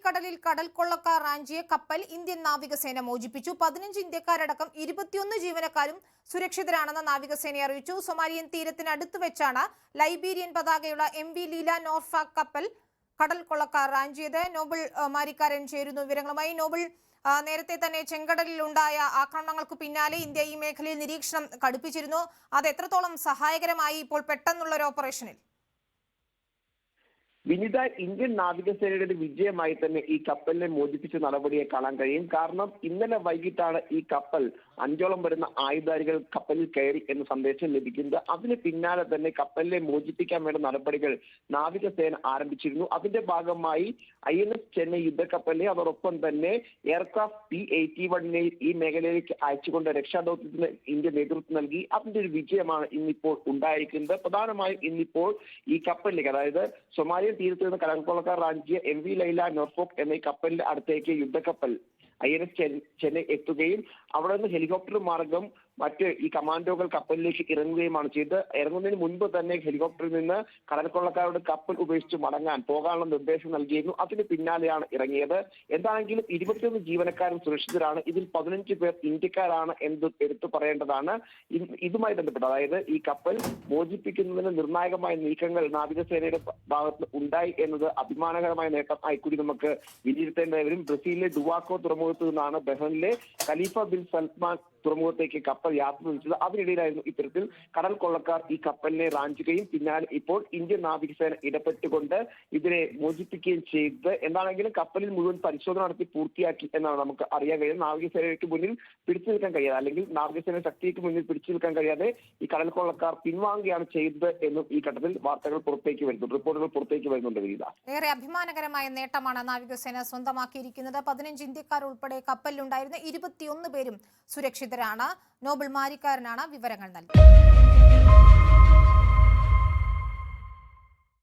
അറബിക്കടലിൽ കടൽ കൊള്ളക്കാർ റാഞ്ചിയ കപ്പൽ ഇന്ത്യൻ നാവികസേന മോചിപ്പിച്ചു. പതിനഞ്ച് ഇന്ത്യക്കാരടക്കം ഇരുപത്തിയൊന്ന് ജീവനക്കാരും സുരക്ഷിതരാണെന്ന് നാവികസേന അറിയിച്ചു. സൊമാലിയൻ തീരത്തിനടുത്ത് വെച്ചാണ് ലൈബീരിയൻ പതാകയുള്ള എം വി ലീല നോർഫാക് കപ്പൽ കടൽ കൊള്ളക്കാർ റാഞ്ചിയത് നോബിൾ മാരിക്കാരൻ ചേരുന്നു വിവരങ്ങളുമായി. നോബിൾ നേരത്തെ തന്നെ ചെങ്കടലിൽ ഉണ്ടായ ആക്രമണങ്ങൾക്ക് പിന്നാലെ ഇന്ത്യ ഈ മേഖലയിൽ നിരീക്ഷണം കടുപ്പിച്ചിരുന്നു. അത് എത്രത്തോളം സഹായകരമായി ഇപ്പോൾ പെട്ടെന്നുള്ള ഒരു ഓപ്പറേഷനിൽ? വിനിത ഇന്ത്യൻ നാവികസേനയുടെ ഒരു വിജയമായി തന്നെ ഈ കപ്പലിനെ മോചിപ്പിച്ച നടപടിയെ കാണാൻ കഴിയും. കാരണം ഇന്നലെ വൈകിട്ടാണ് ഈ കപ്പൽ അഞ്ചോളം വരുന്ന ആയുധാരികൾ കപ്പലിൽ കയറി എന്ന സന്ദേശം ലഭിക്കുന്നത്. അതിന് പിന്നാലെ തന്നെ കപ്പലിനെ മോചിപ്പിക്കാൻ വേണ്ട നടപടികൾ നാവികസേന ആരംഭിച്ചിരുന്നു. അതിന്റെ ഭാഗമായി ഐ എൻ എസ് ചെന്നൈ യുദ്ധക്കപ്പലിനെ അതോടൊപ്പം തന്നെ എയർക്രാഫ്റ്റ് പി എയ്റ്റി വണ്ണിനെ ഈ മേഖലയിലേക്ക് അയച്ചുകൊണ്ട് രക്ഷാദൌത്യത്തിന് ഇന്ത്യ നേതൃത്വം നൽകി. അതിന്റെ ഒരു വിജയമാണ് ഇന്നിപ്പോൾ ഉണ്ടായിരിക്കുന്നത്. പ്രധാനമായും ഇന്നിപ്പോൾ ഈ കപ്പലിലേക്ക് അതായത് സൊമാലിയൻ തീരത്ത് നിന്ന് കടൽക്കൊള്ളക്കാർ റാഞ്ചിയ എം വി ലൈല നോർഫോക്ക് എന്ന ഈ കപ്പലിന്റെ അടുത്തേക്ക് യുദ്ധക്കപ്പൽ ഐ എൻ എസ് ചെന്നൈ എത്തുകയും അവിടെ നിന്ന് ഹെലികോപ്റ്റർ മാർഗം മറ്റ് ഈ കമാൻഡോകൾ കപ്പലിലേക്ക് ഇറങ്ങുകയുമാണ് ചെയ്ത് ഇറങ്ങുന്നതിന് മുൻപ് തന്നെ ഹെലികോപ്റ്ററിൽ നിന്ന് കടൽക്കൊള്ളക്കാരോട് കപ്പൽ ഉപേക്ഷിച്ച് മടങ്ങാൻ പോകാനുള്ള നിർദ്ദേശം നൽകിയിരുന്നു. അതിന് പിന്നാലെയാണ് ഇറങ്ങിയത്. എന്താണെങ്കിലും ഇരുപത്തിയൊന്ന് ജീവനക്കാരും സുരക്ഷിതരാണ്. ഇതിൽ പതിനഞ്ച് പേർ ഇന്ത്യക്കാരാണ് എന്ന് എടുത്തു പറയേണ്ടതാണ്. ഇതുമായി ബന്ധപ്പെട്ട് അതായത് ഈ കപ്പൽ മോചിപ്പിക്കുന്നതിന് നിർണായകമായ നീക്കങ്ങൾ നാവികസേനയുടെ ഭാഗത്ത് ഉണ്ടായി എന്നത് അഭിമാനകരമായ നേട്ടം ആയിക്കൂടി നമുക്ക് വിലയിരുത്തേണ്ടി വരും. ബ്രസീലിലെ ഡുവാക്കോ തുറമുഖത്ത് നിന്നാണ് ബഹ്റിനിലെ ഖലീഫ ബിൻ സൽമാൻ തുറമുഖത്തേക്ക് യാത്ര തിരിച്ചത് അതിനിടയിലായിരുന്നു ഇത്തരത്തിൽ കടൽ കൊള്ളക്കാർ ഈ കപ്പലിനെ റാഞ്ചുകയും പിന്നാലെ ഇപ്പോൾ ഇന്ത്യൻ നാവികസേന ഇടപെട്ടുകൊണ്ട് ഇതിനെ മോചിപ്പിക്കുകയും ചെയ്തത്. എന്താണെങ്കിലും കപ്പലിൽ മുഴുവൻ പരിശോധന നടത്തി പൂർത്തിയാക്കി എന്നാണ് നമുക്ക് അറിയാൻ കഴിയുന്നത്. നാവികസേനയ്ക്ക് മുന്നിൽ പിടിച്ചു നിൽക്കാൻ കഴിയാതെ അല്ലെങ്കിൽ നാവികസേന ശക്തിക്ക് മുന്നിൽ പിടിച്ചു നിൽക്കാൻ കഴിയാതെ ഈ കടൽ കൊള്ളക്കാർ പിൻവാങ്ങുകയാണ് ചെയ്തത് എന്നും ഈ ഘട്ടത്തിൽ വാർത്തകൾ പുറത്തേക്ക് വരുന്നുണ്ട്. റിപ്പോർട്ടുകൾ പുറത്തേക്ക് വരുന്നുണ്ട് വിനീത ഏറെ അഭിമാനകരമായ നേട്ടമാണ് നാവികസേന സ്വന്തമാക്കിയിരിക്കുന്നത്. പതിനഞ്ച് ഇന്ത്യക്കാർ ഉൾപ്പെടെ കപ്പലിലുണ്ടായിരുന്ന ഇരുപത്തിയൊന്ന് പേരും സുരക്ഷിതരാണ്. നോബിൾ മാരിക്കാരനാണ് വിവരങ്ങൾ നൽകിയത്.